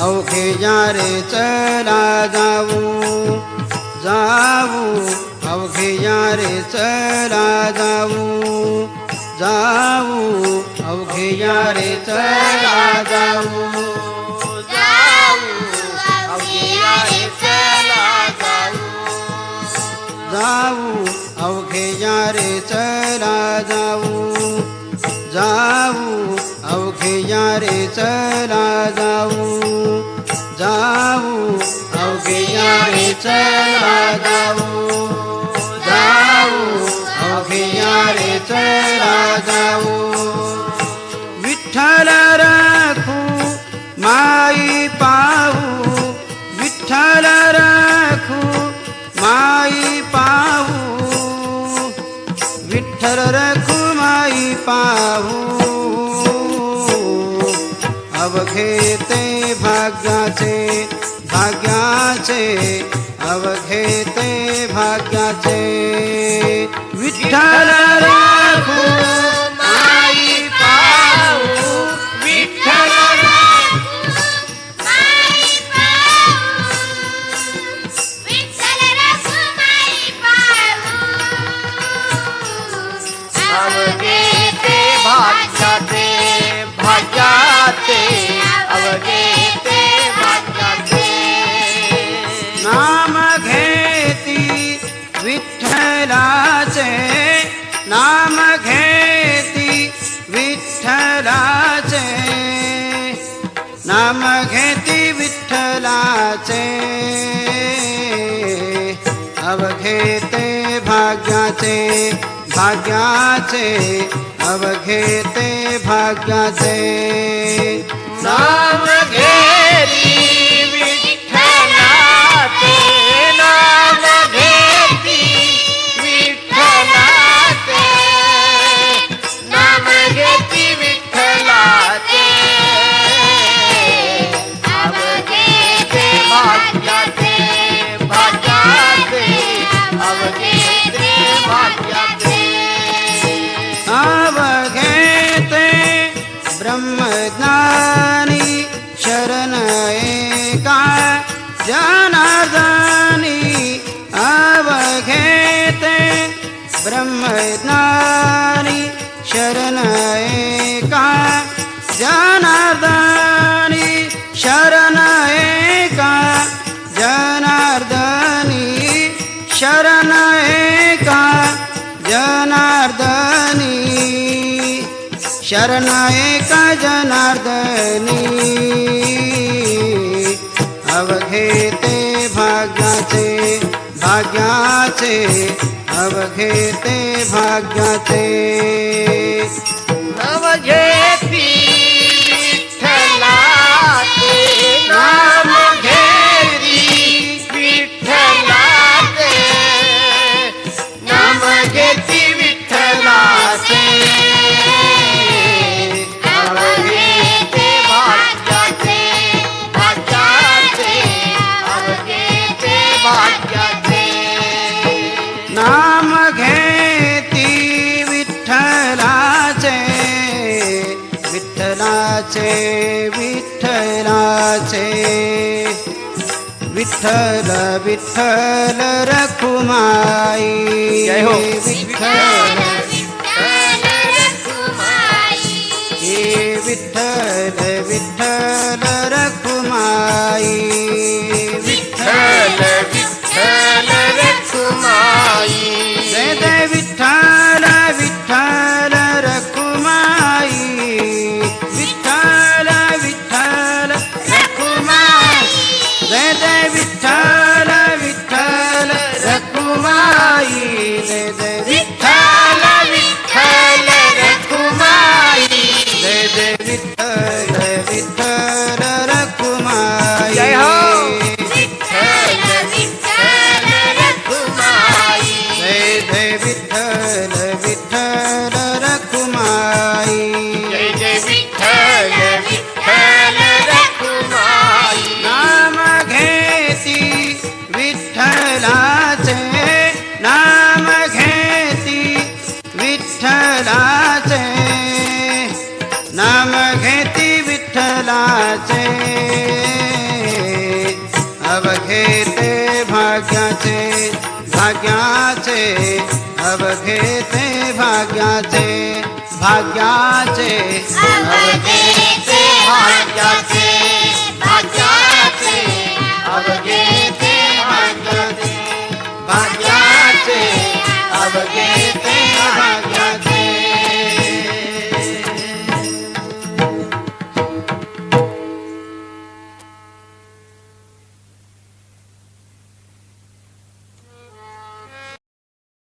अवघे रे चला जाऊ. जाऊ. अवघे रे चला जाऊ. जाऊ. अवघे रे चला जाऊ. जाऊ. अवघे रे चला जाऊ. जाऊ. अवघे रे चला जाऊ. चला जाऊ जाऊ अवघे रे चला जाऊ विठ्ठल राखू माई पाहू विठ्ठल राखू माई पाहू विठ्ठल रखू माई पाहू अवघे ते भाग्याचे भाग्याचे अवघे ते भाग्याचे. विठ्ठल नाम घेती विठ्ठलाचे। नाम घेती विठ्ठलाचे। अवघेते भाग्याचे भाग्याचे अवघेते भाग्याचे। ना जनार्दनी अवघेते ब्रह्मज्ञानी शरण एका जनार्दनी शरण एका जनार्दनी शरण एका जनार्दनी शरण एक जनार्दनी अवघे ते भाग्याचे भाग्याचे. अवघे ते भाग्याचे. अवघे विठ्ठल विठ्ठल रखुमाई जय हो. विठ्ठल हे विठ्ठल विठ्ठल भाग्याचे भाग्याचे अवघे ते भाग्याचे भाग्याचे अवघे ते भाग्याचे.